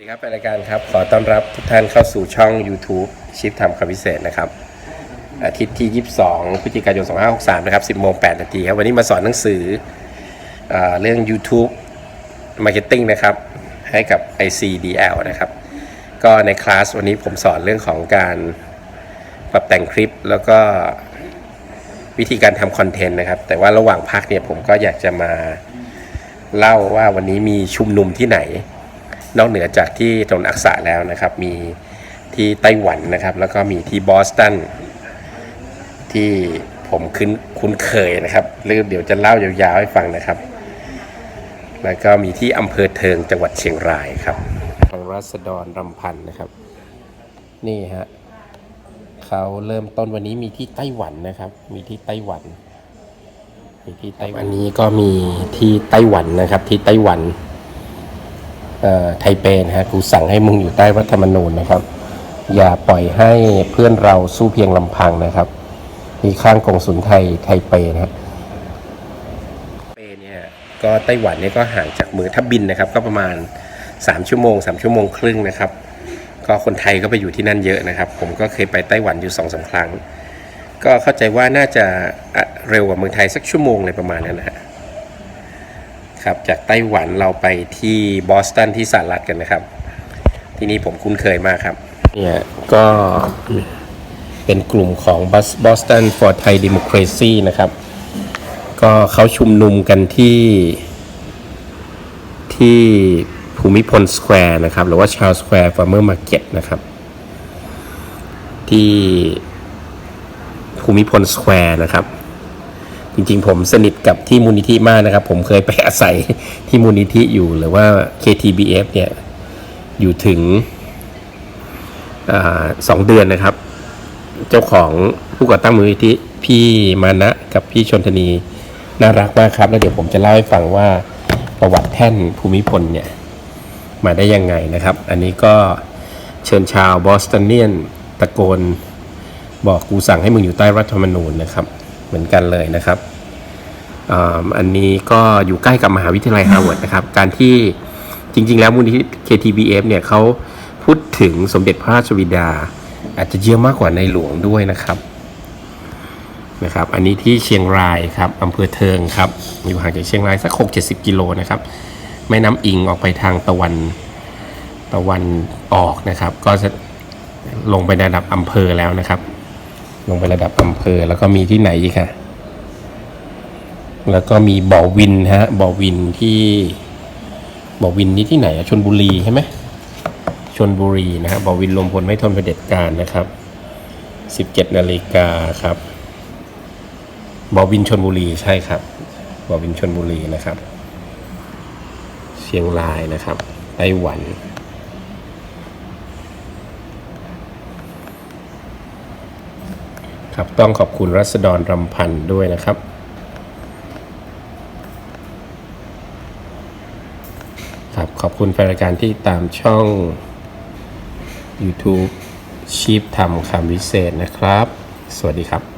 สวัสดีครับเป็นรายการครับ ขอต้อนรับทุกท่านเข้าสู่ช่อง YouTube ชิปทำคำพิเศษนะครับ อาทิตย์ที่ 22พฤศจิกายน 2563 นะครับ 10โมง8นาทีครับ วันนี้มาสอนหนังสืออเรื่อง YouTube Marketing นะครับ ให้กับ ICDL นะครับ ก็ในคลาสวันนี้ผมสอนเรื่องของการปรับแต่งคลิปแล้วก็วิธีการทำคอนเทนต์นะครับ แต่ว่าระหว่างพักเนี่ยผมก็อยากจะมาเล่าว่าวันนี้มีชุมนุมที่ไหน นอกเหนือจากที่ถนนอักษะแล้วนะครับ มีที่ไต้หวันนะครับ แล้วก็มีที่บอสตันที่ผมคุ้นคุ้นเคยนะครับเรื่องเดี๋ยวจะเล่ายาวๆให้ฟังนะครับ แล้วก็มีที่อำเภอเทิงจังหวัดเชียงรายครับ ทางรัศดรรำพันธ์นะครับ นี่ฮะเขาเริ่มต้นวันนี้มีที่ไต้หวันนะครับ มีที่ไต้หวันมีที่ไต้หวันอันนี้ก็มีที่ไต้หวันนะครับ ที่ไต้หวันเอ่อ ไทเปนะฮะกูสั่งให้มึงอยู่ใต้รัฐธรรมนูญนะครับ อย่าปล่อยให้เพื่อนเราสู้เพียงลำพังนะครับที่ข้างกองสุลไทยไทเปนะฮะเปเนี่ยก็ไต้หวันเนี่ยก็ห่างจากเมืองทับบินนะครับ ก็ประมาณ 3 ชั่วโมง 3 ชั่วโมงครึ่งนะครับ ก็คนไทยก็ไปอยู่ที่นั่นเยอะนะครับ ผมก็เคยไปไต้หวันอยู่สองสาครั้ง ก็เข้าใจว่าน่าจะอะเร็วกว่าเมืองไทยสักชั่วโมงเลยประมาณนั้นนะฮะ ครับจากไต้หวันเราไปที่บอสตันที่สหรัฐกันนะครับ ที่นี่ผมคุ้นเคยมากครับเนี่ยก็เป็นกลุ่มของ Boston for Thai Democracy นะครับ ก็เขาชุมนุมกันที่ที่ภูมิพลสแควร์นะครับ หรือว่าชาวสแควร์ฟาร์เมอร์มาร์เก็ตนะครับ ที่ภูมิพลสแควร์นะครับ ริงๆ ผมสนิทกับที่มูลนิธิมากนะครับ ผมเคยไปอาศัยที่มูลนิธิอยู่หรือว่า KTBF เนี่ยอยู่ถึงอสองเดือนนะครับ เจ้าของผู้ก่อตั้งมูลนิธิพี่มานะกับพี่ชนธนีน่ารักมากครับ แล้วเดี๋ยวผมจะเล่าให้ฟังว่าประวัติแท่นภูมิพลเนี่ย มาได้ยังไงนะครับ อันนี้ก็เชิญชาวบอสตันเนียนตะโกนบอกกูสั่งให้มึงอยู่ใต้รัฐธรรมนูญนะครับ เหมือนกันเลยนะครับ อันนี้ก็อยู่ใกล้กับมหาวิทยาลัยฮาร์วาร์ดนะครับ การที่จริง ๆ แล้วมูลนิธิ KTBF เนี่ยเขาพูดถึงสมเด็จพระราชบิดา อาจจะเยอะมากกว่าในหลวงด้วยนะครับนะครับ อันนี้ที่เชียงรายครับอำเภอเทิงครับ อยู่ห่างจากเชียงรายสัก 6-70 กิโลนะครับ แม่น้ำอิงออกไปทางตะวันตะวันออกนะครับ ก็จะลงไประดับอำเภอแล้วนะครับ ลงไประดับอำเภอแล้วก็มีที่ไหนอีกค่ะ แล้วก็มีบ่อวินฮะบ่อวินที่บ่อวินนี้ที่ไหนอะชนบุรีใช่ไหมชนบุรีนะฮะบ่อวินรวมพลไม่ทนเผด็จการนะครับ 17นาฬิกาครับบ่อวินชนบุรีใช่ครับบ่อวินชนบุรีนะครับ เชียงรายนะครับไต้หวันครับต้องขอบคุณรัศดรรำพันธ์ด้วยนะครับ ครับขอบคุณแฟนรายการที่ตามช่อง YouTube ชีพทำคำวิเศษนะครับ สวัสดีครับ